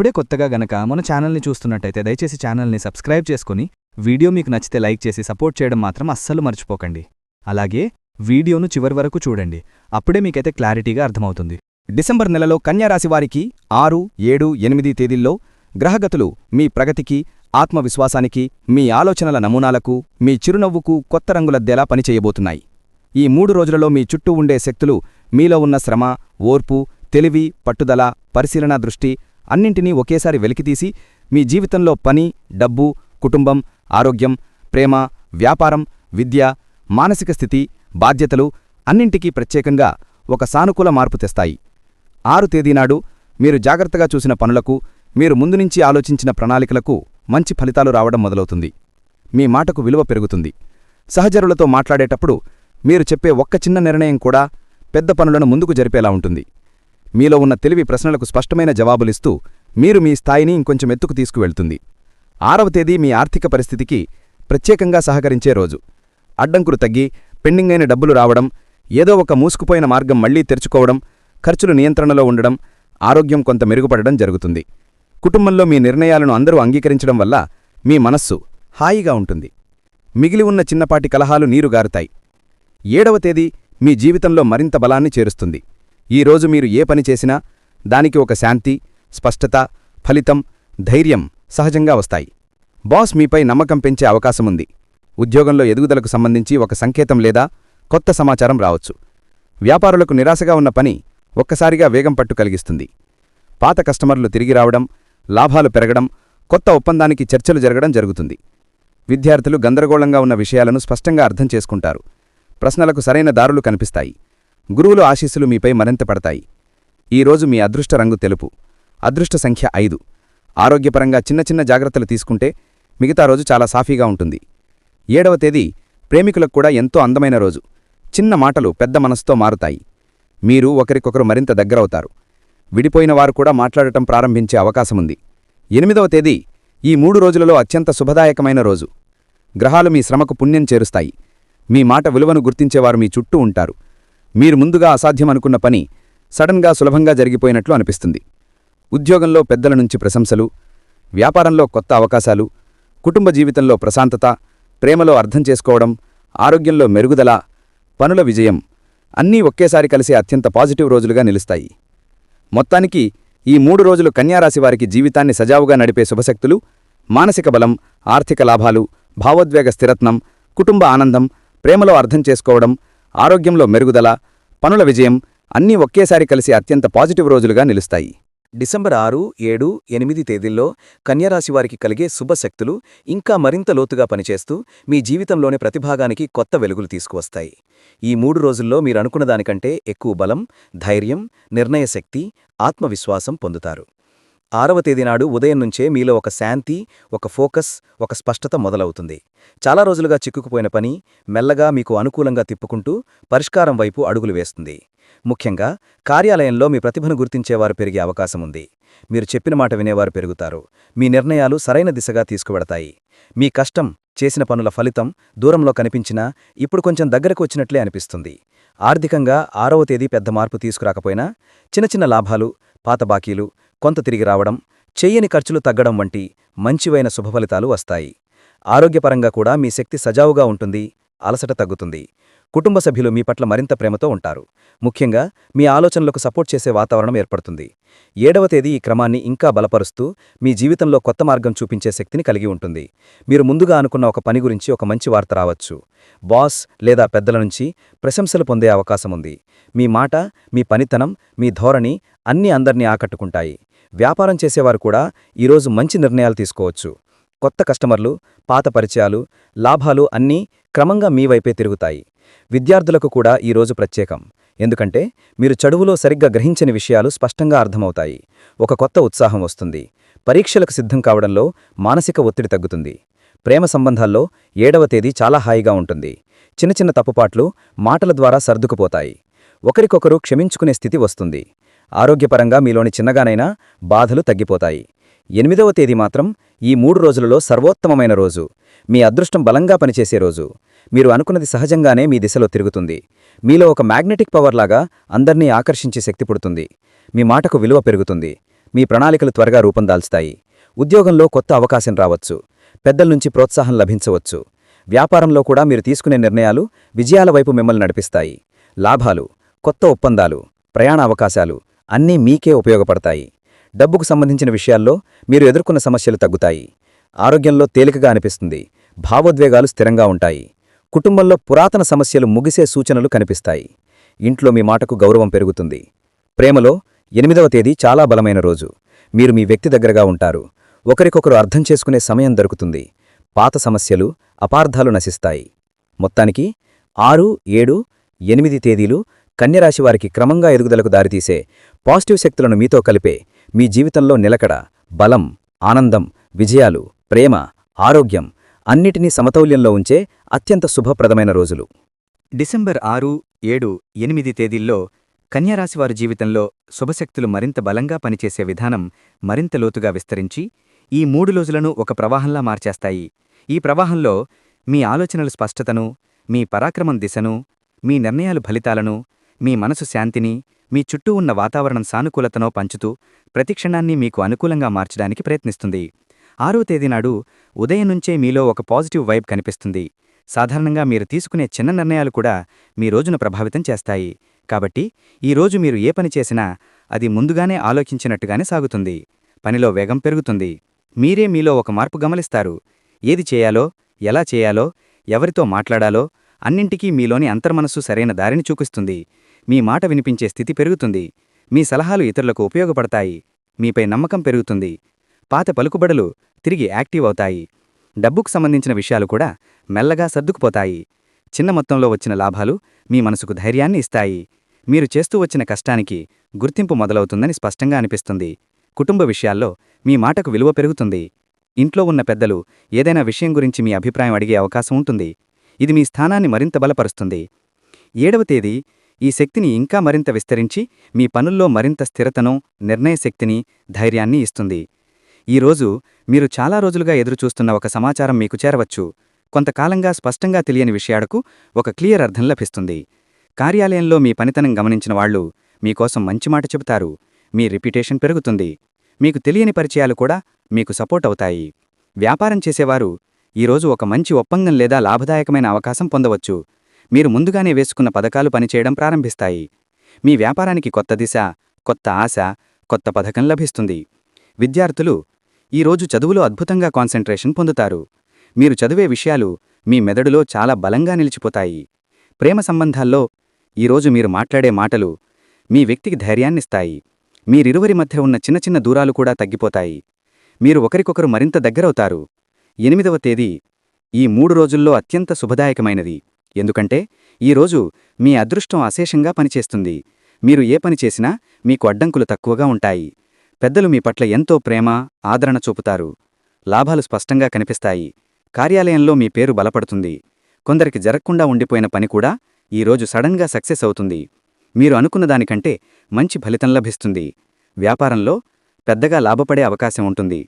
ఇప్పుడే కొత్తగా గనక మన ఛానల్ని చూస్తున్నట్టయితే దయచేసి ఛానల్ని సబ్స్క్రైబ్ చేసుకుని వీడియో మీకు నచ్చితే లైక్ చేసి సపోర్ట్ చేయడం మాత్రం అస్సలు మర్చిపోకండి. అలాగే వీడియోను చివరి వరకు చూడండి. అప్పుడే మీకైతే క్లారిటీగా అర్థమవుతుంది. డిసెంబర్ నెలలో కన్యారాశి వారికి ఆరు ఏడు ఎనిమిది తేదీల్లో గ్రహగతులు మీ ప్రగతికి ఆత్మవిశ్వాసానికి మీ ఆలోచనల నమూనాలకు మీ చిరునవ్వుకు కొత్త రంగులద్దేలా పనిచేయబోతున్నాయి. ఈ మూడు రోజులలో మీ చుట్టూ ఉండే శక్తులు మీలో ఉన్న శ్రమ ఓర్పు తెలివి పట్టుదల పరిశీలన దృష్టి అన్నింటినీ ఒకేసారి వెలికితీసి మీ జీవితంలో పని డబ్బు కుటుంబం ఆరోగ్యం ప్రేమ వ్యాపారం విద్య మానసిక స్థితి బాధ్యతలు అన్నింటికీ ప్రత్యేకంగా ఒక సానుకూల మార్పు తెస్తాయి. ఆరు తేదీనాడు మీరు జాగ్రత్తగా చూసిన పనులకు మీరు ముందునుంచి ఆలోచించిన ప్రణాళికలకు మంచి ఫలితాలు రావడం మొదలవుతుంది. మీ మాటకు విలువ పెరుగుతుంది. సహచరులతో మాట్లాడేటప్పుడు మీరు చెప్పే ఒక్క చిన్న నిర్ణయం కూడా పెద్ద పనులను ముందుకు జరిపేలా ఉంటుంది. మీలో ఉన్న తెలివి ప్రశ్నలకు స్పష్టమైన జవాబులిస్తూ మీరు మీ స్థాయిని ఇంకొంచెం ఎత్తుకు తీసుకువెళ్తుంది. ఆరవ తేదీ మీ ఆర్థిక పరిస్థితికి ప్రత్యేకంగా సహకరించే రోజు. అడ్డంకులు తగ్గి పెండింగ్ అయిన డబ్బులు రావడం ఏదో ఒక మూసుకుపోయిన మార్గం మళ్ళీ తెరుచుకోవడం ఖర్చులు నియంత్రణలో ఉండడం ఆరోగ్యం కొంత మెరుగుపడడం జరుగుతుంది. కుటుంబంలో మీ నిర్ణయాలను అందరూ అంగీకరించడం వల్ల మీ మనస్సు హాయిగా ఉంటుంది. మిగిలి ఉన్న చిన్నపాటి కలహాలు నీరుగారుతాయి. ఏడవ తేదీ మీ జీవితంలో మరింత బలాన్ని చేరుస్తుంది. ఈ రోజు మీరు ఏ పని చేసినా దానికి ఒక శాంతి స్పష్టత ఫలితం ధైర్యం సహజంగా వస్తాయి. బాస్ మీపై నమ్మకం పెంచే అవకాశముంది ఉద్యోగంలో ఎదుగుదలకు సంబంధించి ఒక సంకేతం లేదా కొత్త సమాచారం రావచ్చు. వ్యాపారులకు నిరాశగా ఉన్న పని ఒక్కసారిగా వేగం పట్టు కలిగిస్తుంది. పాత కస్టమర్లు తిరిగి రావడం లాభాలు పెరగడం కొత్త ఒప్పందానికి చర్చలు జరగడం జరుగుతుంది. విద్యార్థులు గందరగోళంగా ఉన్న విషయాలను స్పష్టంగా అర్థం చేసుకుంటారు. ప్రశ్నలకు సరైన దారులు కనిపిస్తాయి. గురువులు ఆశీస్సులు మీపై మరింత పడతాయి. ఈరోజు మీ అదృష్ట రంగు తెలుపు. అదృష్ట సంఖ్య ఐదు. ఆరోగ్యపరంగా చిన్న చిన్న జాగ్రత్తలు తీసుకుంటే మిగతా రోజు చాలా సాఫీగా ఉంటుంది. ఏడవ తేదీ ప్రేమికులకు కూడా ఎంతో అందమైన రోజు. చిన్న మాటలు పెద్ద మనసుతో మారుతాయి. మీరు ఒకరికొకరు మరింత దగ్గరవుతారు. విడిపోయిన వారు కూడా మాట్లాడటం ప్రారంభించే అవకాశముంది. ఎనిమిదవ తేదీ ఈ మూడు రోజులలో అత్యంత శుభదాయకమైన రోజు. గ్రహాలు మీ శ్రమకు పుణ్యం చేరుస్తాయి. మీ మాట విలువను గుర్తించేవారు మీ చుట్టూ ఉంటారు. మీరు ముందుగా అసాధ్యమనుకున్న పని సడన్గా సులభంగా జరిగిపోయినట్లు అనిపిస్తుంది. ఉద్యోగంలో పెద్దల నుంచి ప్రశంసలు వ్యాపారంలో కొత్త అవకాశాలు కుటుంబ జీవితంలో ప్రశాంతత ప్రేమలో అర్థం చేసుకోవడం ఆరోగ్యంలో మెరుగుదల పనుల విజయం అన్నీ ఒకేసారి కలిసే అత్యంత పాజిటివ్ రోజులుగా నిలుస్తాయి. మొత్తానికి ఈ మూడు రోజులు కన్యారాశివారికి జీవితాన్ని సజావుగా నడిపే శుభశక్తులు మానసిక బలం ఆర్థిక లాభాలు భావోద్వేగ స్థిరత్నం కుటుంబ ఆనందం ప్రేమలో అర్థం చేసుకోవడం ఆరోగ్యంలో మెరుగుదల పనుల విజయం అన్నీ ఒకేసారి కలిసి అత్యంత పాజిటివ్ రోజులుగా నిలుస్తాయి. డిసెంబర్ ఆరు ఏడు ఎనిమిది తేదీల్లో కన్యరాశివారికి కలిగే శుభశక్తులు ఇంకా మరింత లోతుగా పనిచేస్తూ మీ జీవితంలోని ప్రతిభాగానికి కొత్త వెలుగులు తీసుకువస్తాయి. ఈ మూడు రోజుల్లో మీరనుకున్న దానికంటే ఎక్కువ బలం ధైర్యం నిర్ణయశక్తి ఆత్మవిశ్వాసం పొందుతారు. ఆరవ తేదీనాడు ఉదయం నుంచే మీలో ఒక శాంతి ఒక ఫోకస్ ఒక స్పష్టత మొదలవుతుంది. చాలా రోజులుగా చిక్కుకుపోయిన పని మెల్లగా మీకు అనుకూలంగా తిప్పుకుంటూ పరిష్కారం వైపు అడుగులు వేస్తుంది. ముఖ్యంగా కార్యాలయంలో మీ ప్రతిభను గుర్తించేవారు పెరిగే అవకాశముంది మీరు చెప్పిన మాట వినేవారు పెరుగుతారు. మీ నిర్ణయాలు సరైన దిశగా తీసుకువెడతాయి. మీ కష్టం చేసిన పనుల ఫలితం దూరంలో కనిపించినా ఇప్పుడు కొంచెం దగ్గరకు వచ్చినట్లే అనిపిస్తుంది. ఆర్థికంగా ఆరవ తేదీ పెద్ద మార్పు తీసుకురాకపోయినా చిన్న చిన్న లాభాలు పాత బాకీలు కొంత తిరిగి రావడం చెయ్యని ఖర్చులు తగ్గడం వంటి మంచివైన శుభఫలితాలు వస్తాయి. ఆరోగ్యపరంగా కూడా మీ శక్తి సజావుగా ఉంటుంది అలసట తగ్గుతుంది. కుటుంబ సభ్యులు మీ పట్ల మరింత ప్రేమతో ఉంటారు. ముఖ్యంగా మీ ఆలోచనలకు సపోర్ట్ చేసే వాతావరణం ఏర్పడుతుంది. ఏడవ తేదీ ఈ క్రమాన్ని ఇంకా బలపరుస్తూ మీ జీవితంలో కొత్త మార్గం చూపించే శక్తిని కలిగి ఉంటుంది. మీరు ముందుగా అనుకున్న ఒక పని గురించి ఒక మంచి వార్త రావచ్చు. బాస్ లేదా పెద్దల నుంచి ప్రశంసలు పొందే అవకాశముంది మీ మాట మీ పనితనం మీ ధోరణి అన్నీ అందర్నీ ఆకట్టుకుంటాయి. వ్యాపారం చేసేవారు కూడా ఈరోజు మంచి నిర్ణయాలు తీసుకోవచ్చు. కొత్త కస్టమర్లు పాత పరిచయాలు లాభాలు అన్నీ క్రమంగా మీ వైపే తిరుగుతాయి. విద్యార్థులకు కూడా ఈరోజు ప్రత్యేకం. ఎందుకంటే మీరు చదువులో సరిగ్గా గ్రహించని విషయాలు స్పష్టంగా అర్థమవుతాయి. ఒక కొత్త ఉత్సాహం వస్తుంది. పరీక్షలకు సిద్ధం కావడంలో మానసిక ఒత్తిడి తగ్గుతుంది. ప్రేమ సంబంధాల్లో ఏడవ తేదీ చాలా హాయిగా ఉంటుంది. చిన్న చిన్న తప్పుపాట్లు మాటల ద్వారా సర్దుకుపోతాయి. ఒకరికొకరు క్షమించుకునే స్థితి వస్తుంది. ఆరోగ్యపరంగా మీలోని చిన్నగానైనా బాధలు తగ్గిపోతాయి. ఎనిమిదవ తేదీ మాత్రం ఈ మూడు రోజులలో సర్వోత్తమమైన రోజు. మీ అదృష్టం బలంగా పనిచేసే రోజు. మీరు అనుకున్నది సహజంగానే మీ దిశలో తిరుగుతుంది. మీలో ఒక మ్యాగ్నెటిక్ పవర్లాగా అందర్నీ ఆకర్షించే శక్తి పుడుతుంది. మీ మాటకు విలువ పెరుగుతుంది. మీ ప్రణాళికలు త్వరగా రూపొందాల్స్తాయి ఉద్యోగంలో కొత్త అవకాశం రావచ్చు. పెద్దల నుంచి ప్రోత్సాహం లభించవచ్చు. వ్యాపారంలో కూడా మీరు తీసుకునే నిర్ణయాలు విజయాల వైపు మిమ్మల్ని నడిపిస్తాయి. లాభాలు కొత్త ఒప్పందాలు ప్రయాణ అవకాశాలు అన్నీ మీకే ఉపయోగపడతాయి. డబ్బుకు సంబంధించిన విషయాల్లో మీరు ఎదుర్కొన్న సమస్యలు తగ్గుతాయి. ఆరోగ్యంలో తేలికగా అనిపిస్తుంది. భావోద్వేగాలు స్థిరంగా ఉంటాయి. కుటుంబంలో పురాతన సమస్యలు ముగిసే సూచనలు కనిపిస్తాయి. ఇంట్లో మీ మాటకు గౌరవం పెరుగుతుంది. ప్రేమలో ఎనిమిదవ తేదీ చాలా బలమైన రోజు. మీరు మీ వ్యక్తి దగ్గరగా ఉంటారు. ఒకరికొకరు అర్థం చేసుకునే సమయం దొరుకుతుంది. పాత సమస్యలు అపార్థాలు నశిస్తాయి. మొత్తానికి ఆరు ఏడు ఎనిమిది తేదీలు కన్యరాశివారికి క్రమంగా ఎదుగుదలకు దారితీసే పాజిటివ్ శక్తులను మీతో కలిపే మీ జీవితంలో నిలకడ బలం ఆనందం విజయాలు ప్రేమ ఆరోగ్యం అన్నిటినీ సమతౌల్యంలో ఉంచే అత్యంత శుభప్రదమైన రోజులు. డిసెంబర్ ఆరు ఏడు ఎనిమిది తేదీల్లో కన్యారాశివారి జీవితంలో శుభశక్తులు మరింత బలంగా పనిచేసే విధానం మరింత లోతుగా విస్తరించి ఈ మూడు రోజులను ఒక ప్రవాహంలా మార్చేస్తాయి. ఈ ప్రవాహంలో మీ ఆలోచనలు స్పష్టతను మీ పరాక్రమం దిశను మీ నిర్ణయాలు ఫలితాలను మీ మనసు శాంతిని మీ చుట్టూ ఉన్న వాతావరణం సానుకూలతనో పంచుతూ ప్రతిక్షణాన్ని మీకు అనుకూలంగా మార్చడానికి ప్రయత్నిస్తుంది. ఆరో తేదీనాడు ఉదయం నుంచే మీలో ఒక పాజిటివ్ వైబ్ కనిపిస్తుంది. సాధారణంగా మీరు తీసుకునే చిన్న నిర్ణయాలు కూడా మీ రోజును ప్రభావితం చేస్తాయి. కాబట్టి ఈ రోజు మీరు ఏ పని చేసినా అది ముందుగానే ఆలోచించినట్టుగానే సాగుతుంది. పనిలో వేగం పెరుగుతుంది. మీరే మీలో ఒక మార్పు గమనిస్తారు. ఏది చేయాలో ఎలా చేయాలో ఎవరితో మాట్లాడాలో అన్నింటికీ మీలోని అంతర్మనస్సు సరైన దారిని చూపిస్తుంది. మీ మాట వినిపించే స్థితి పెరుగుతుంది. మీ సలహాలు ఇతరులకు ఉపయోగపడతాయి. మీపై నమ్మకం పెరుగుతుంది. పాత పలుకుబడులు తిరిగి యాక్టివ్ అవుతాయి. డబ్బుకు సంబంధించిన విషయాలు కూడా మెల్లగా సర్దుకుపోతాయి. చిన్న మొత్తంలో వచ్చిన లాభాలు మీ మనసుకు ధైర్యాన్ని ఇస్తాయి. మీరు చేస్తూ వచ్చిన కష్టానికి గుర్తింపు మొదలవుతుందని స్పష్టంగా అనిపిస్తుంది. కుటుంబ విషయాల్లో మీ మాటకు విలువ పెరుగుతుంది. ఇంట్లో ఉన్న పెద్దలు ఏదైనా విషయం గురించి మీ అభిప్రాయం అడిగే అవకాశం ఉంటుంది. ఇది మీ స్థానాన్ని మరింత బలపరుస్తుంది. ఏడవ తేదీ ఈ శక్తిని ఇంకా మరింత విస్తరించి మీ పనుల్లో మరింత స్థిరతను నిర్ణయశక్తిని ధైర్యాన్ని ఇస్తుంది. ఈరోజు మీరు చాలా రోజులుగా ఎదురుచూస్తున్న ఒక సమాచారం మీకు చేరవచ్చు. కొంతకాలంగా స్పష్టంగా తెలియని విషయాలకు ఒక క్లియర్ అర్థం లభిస్తుంది. కార్యాలయంలో మీ పనితనం గమనించిన వాళ్ళు మీకోసం మంచి మాట చెబుతారు. మీ రిప్యుటేషన్ పెరుగుతుంది. మీకు తెలియని పరిచయాలు కూడా మీకు సపోర్ట్ అవుతాయి. వ్యాపారం చేసేవారు ఈరోజు ఒక మంచి ఒప్పందం లేదా లాభదాయకమైన అవకాశం పొందవచ్చు. మీరు ముందుగానే వేసుకున్న పథకాలు పనిచేయడం ప్రారంభిస్తాయి. మీ వ్యాపారానికి కొత్త దిశ కొత్త ఆశ కొత్త పథకం లభిస్తుంది. విద్యార్థులు ఈరోజు చదువులో అద్భుతంగా కాన్సంట్రేషన్ పొందుతారు. మీరు చదివే విషయాలు మీ మెదడులో చాలా బలంగా నిలిచిపోతాయి. ప్రేమ సంబంధాల్లో ఈరోజు మీరు మాట్లాడే మాటలు మీ వ్యక్తికి ధైర్యాన్నిస్తాయి. మీరిరువరి మధ్య ఉన్న చిన్న చిన్న దూరాలు కూడా తగ్గిపోతాయి. మీరు ఒకరికొకరు మరింత దగ్గరవుతారు. ఎనిమిదవ తేదీ ఈ మూడు రోజుల్లో అత్యంత శుభదాయకమైనది. ఎందుకంటే ఈరోజు మీ అదృష్టం అశేషంగా పనిచేస్తుంది. మీరు ఏ పని చేసినా మీకు అడ్డంకులు తక్కువగా ఉంటాయి. పెద్దలు మీ పట్ల ఎంతో ప్రేమ ఆదరణ చూపుతారు. లాభాలు స్పష్టంగా కనిపిస్తాయి. కార్యాలయంలో మీ పేరు బలపడుతుంది. కొందరికి జరగకుండా ఉండిపోయిన పని కూడా ఈరోజు సడన్గా సక్సెస్ అవుతుంది. మీరు అనుకున్న దానికంటే మంచి ఫలితం లభిస్తుంది. వ్యాపారంలో పెద్దగా లాభపడే అవకాశం ఉంటుంది.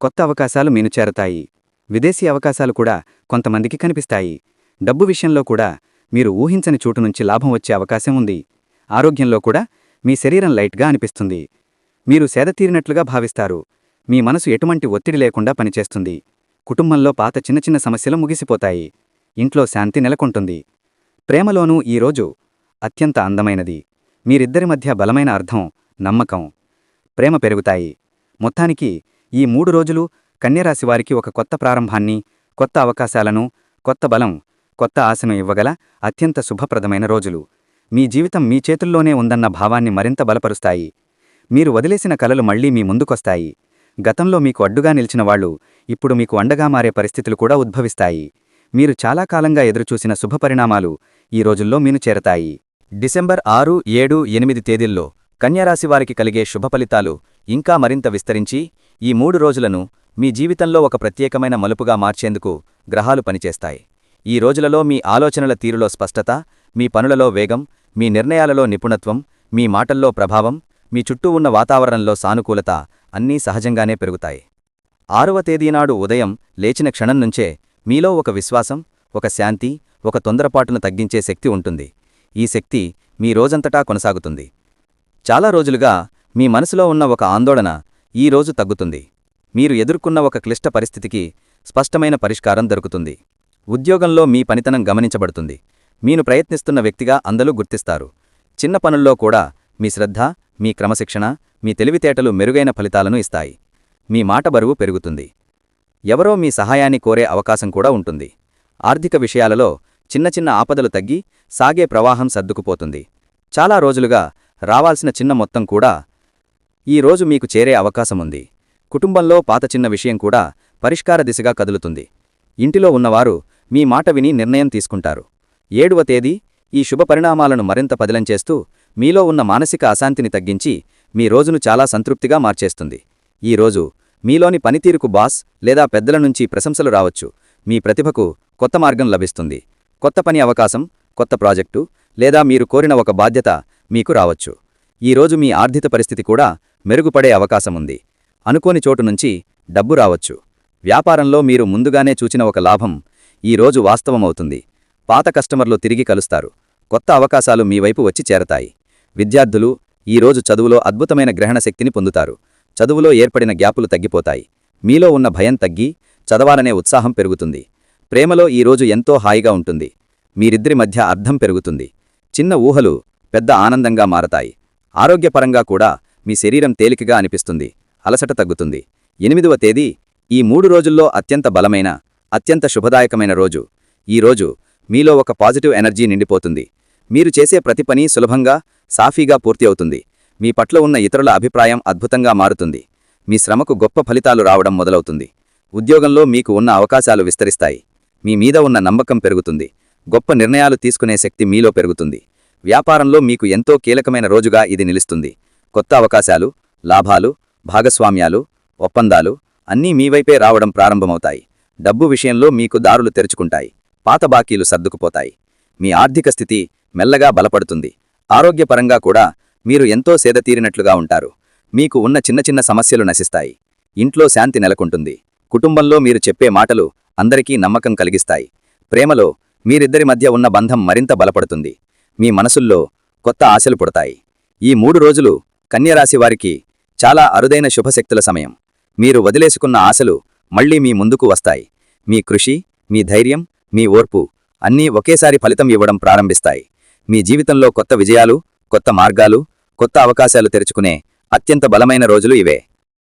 కొత్త అవకాశాలు మీను చేరతాయి. విదేశీ అవకాశాలు కూడా కొంతమందికి కనిపిస్తాయి. డబ్బు విషయంలో కూడా మీరు ఊహించని చోటు నుంచి లాభం వచ్చే అవకాశం ఉంది. ఆరోగ్యంలో కూడా మీ శరీరం లైట్గా అనిపిస్తుంది. మీరు సేదతీరినట్లుగా భావిస్తారు. మీ మనసు ఎటువంటి ఒత్తిడి లేకుండా పనిచేస్తుంది. కుటుంబంలో పాత చిన్న చిన్న సమస్యలు ముగిసిపోతాయి. ఇంట్లో శాంతి నెలకొంటుంది. ప్రేమలోనూ ఈరోజు అత్యంత అందమైనది. మీరిద్దరి మధ్య బలమైన అర్థం నమ్మకం ప్రేమ పెరుగుతాయి. మొత్తానికి ఈ మూడు రోజులు కన్యరాశివారికి ఒక కొత్త ప్రారంభాన్ని కొత్త అవకాశాలను కొత్త బలం కొత్త ఆశను ఇవ్వగల అత్యంత శుభప్రదమైన రోజులు. మీ జీవితం మీ చేతుల్లోనే ఉందన్న భావాన్ని మరింత బలపరుస్తాయి. మీరు వదిలేసిన కలలు మళ్ళీ మీ ముందుకొస్తాయి. గతంలో మీకు అడ్డుగా నిలిచిన వాళ్ళు ఇప్పుడు మీకు అండగా మారే పరిస్థితులు కూడా ఉద్భవిస్తాయి. మీరు చాలా కాలంగా ఎదురుచూసిన శుభపరిణామాలు ఈ రోజుల్లో మీను చేరతాయి. డిసెంబర్ ఆరు ఏడు ఎనిమిది తేదీల్లో కన్యారాశివారికి కలిగే శుభఫలితాలు ఇంకా మరింత విస్తరించి ఈ మూడు రోజులను మీ జీవితంలో ఒక ప్రత్యేకమైన మలుపుగా మార్చేందుకు గ్రహాలు పనిచేస్తాయి. ఈ రోజులలో మీ ఆలోచనల తీరులో స్పష్టత మీ పనులలో వేగం మీ నిర్ణయాలలో నిపుణత్వం మీ మాటల్లో ప్రభావం మీ చుట్టూ ఉన్న వాతావరణంలో సానుకూలత అన్నీ సహజంగానే పెరుగుతాయి. ఆరవ తేదీనాడు ఉదయం లేచిన క్షణం నుంచే మీలో ఒక విశ్వాసం ఒక శాంతి ఒక తొందరపాటును తగ్గించే శక్తి ఉంటుంది. ఈ శక్తి మీ రోజంతటా కొనసాగుతుంది. చాలా రోజులుగా మీ మనసులో ఉన్న ఒక ఆందోళన ఈ రోజు తగ్గుతుంది. మీరు ఎదుర్కొన్న ఒక క్లిష్ట పరిస్థితికి స్పష్టమైన పరిష్కారం దొరుకుతుంది. ఉద్యోగంలో మీ పనితనం గమనించబడుతుంది. మీను ప్రయత్నిస్తున్న వ్యక్తిగా అందరూ గుర్తిస్తారు. చిన్న పనుల్లో కూడా మీ శ్రద్ధ మీ క్రమశిక్షణ మీ తెలివితేటలు మెరుగైన ఫలితాలను ఇస్తాయి. మీ మాట బరువు పెరుగుతుంది. ఎవరో మీ సహాయాన్ని కోరే అవకాశం కూడా ఉంటుంది. ఆర్థిక విషయాలలో చిన్న చిన్న ఆపదలు తగ్గి సాగే ప్రవాహం సర్దుకుపోతుంది. చాలా రోజులుగా రావాల్సిన చిన్న మొత్తం కూడా ఈ రోజు మీకు చేరే అవకాశముంది కుటుంబంలో పాత చిన్న విషయం కూడా పరిష్కార దిశగా కదులుతుంది. ఇంటిలో ఉన్నవారు మీ మాట విని నిర్ణయం తీసుకుంటారు. ఏడవ తేదీ ఈ శుభ పరిణామాలను మరింత పదిలంచేస్తూ మీలో ఉన్న మానసిక అశాంతిని తగ్గించి మీ రోజును చాలా సంతృప్తిగా మార్చేస్తుంది. ఈ రోజు మీలోని పనితీరుకు బాస్ లేదా పెద్దల నుంచి ప్రశంసలు రావచ్చు. మీ ప్రతిభకు కొత్త మార్గం లభిస్తుంది. కొత్త పని అవకాశం కొత్త ప్రాజెక్టు లేదా మీరు కోరిన ఒక బాధ్యత మీకు రావచ్చు. ఈరోజు మీ ఆర్థిక పరిస్థితి కూడా మెరుగుపడే అవకాశముంది అనుకోని చోటు నుంచి డబ్బు రావచ్చు. వ్యాపారంలో మీరు ముందుగానే చూచిన ఒక లాభం ఈ రోజు వాస్తవమవుతుంది. పాత కస్టమర్లు తిరిగి కలుస్తారు. కొత్త అవకాశాలు మీ వైపు వచ్చి చేరతాయి. విద్యార్థులు ఈ రోజు చదువులో అద్భుతమైన గ్రహణశక్తిని పొందుతారు. చదువులో ఏర్పడిన గ్యాపులు తగ్గిపోతాయి. మీలో ఉన్న భయం తగ్గి చదవాలనే ఉత్సాహం పెరుగుతుంది. ప్రేమలో ఈరోజు ఎంతో హాయిగా ఉంటుంది. మీరిద్దరి మధ్య అర్థం పెరుగుతుంది. చిన్న ఊహలు పెద్ద ఆనందంగా మారతాయి. ఆరోగ్యపరంగా కూడా మీ శరీరం తేలికగా అనిపిస్తుంది. అలసట తగ్గుతుంది. ఎనిమిదవ తేదీ ఈ మూడు రోజుల్లో అత్యంత బలమైన అత్యంత శుభదాయకమైన రోజు. ఈ రోజు మీలో ఒక పాజిటివ్ ఎనర్జీ నిండిపోతుంది. మీరు చేసే ప్రతి పని సులభంగా సాఫీగా పూర్తి అవుతుంది. మీ పట్ల ఉన్న ఇతరుల అభిప్రాయం అద్భుతంగా మారుతుంది. మీ శ్రమకు గొప్ప ఫలితాలు రావడం మొదలవుతుంది. ఉద్యోగంలో మీకు ఉన్న అవకాశాలు విస్తరిస్తాయి. మీ మీద ఉన్న నమ్మకం పెరుగుతుంది. గొప్ప నిర్ణయాలు తీసుకునే శక్తి మీలో పెరుగుతుంది. వ్యాపారంలో మీకు ఎంతో కీలకమైన రోజుగా ఇది నిలుస్తుంది. కొత్త అవకాశాలు లాభాలు భాగస్వామ్యాలు ఒప్పందాలు అన్నీ మీ వైపే రావడం ప్రారంభమవుతాయి. డబ్బు విషయంలో మీకు దారులు తెరుచుకుంటాయి. పాత బాకీలు సర్దుకుపోతాయి. మీ ఆర్థిక స్థితి మెల్లగా బలపడుతుంది. ఆరోగ్యపరంగా కూడా మీరు ఎంతో సేదతీరినట్లుగా ఉంటారు. మీకు ఉన్న చిన్న చిన్న సమస్యలు నశిస్తాయి. ఇంట్లో శాంతి నెలకొంటుంది. కుటుంబంలో మీరు చెప్పే మాటలు అందరికీ నమ్మకం కలిగిస్తాయి. ప్రేమలో మీరిద్దరి మధ్య ఉన్న బంధం మరింత బలపడుతుంది. మీ మనసుల్లో కొత్త ఆశలు పుడతాయి. ఈ మూడు రోజులు కన్యరాశివారికి చాలా అరుదైన శుభశక్తుల సమయం. మీరు వదిలేసుకున్న ఆశలు మళ్ళీ మీ ముందుకు వస్తాయి. మీ కృషి మీ ధైర్యం మీ ఓర్పు అన్నీ ఒకేసారి ఫలితం ఇవ్వడం ప్రారంభిస్తాయి. మీ జీవితంలో కొత్త విజయాలు కొత్త మార్గాలు కొత్త అవకాశాలు తెరుచుకునే అత్యంత బలమైన రోజులు ఇవే.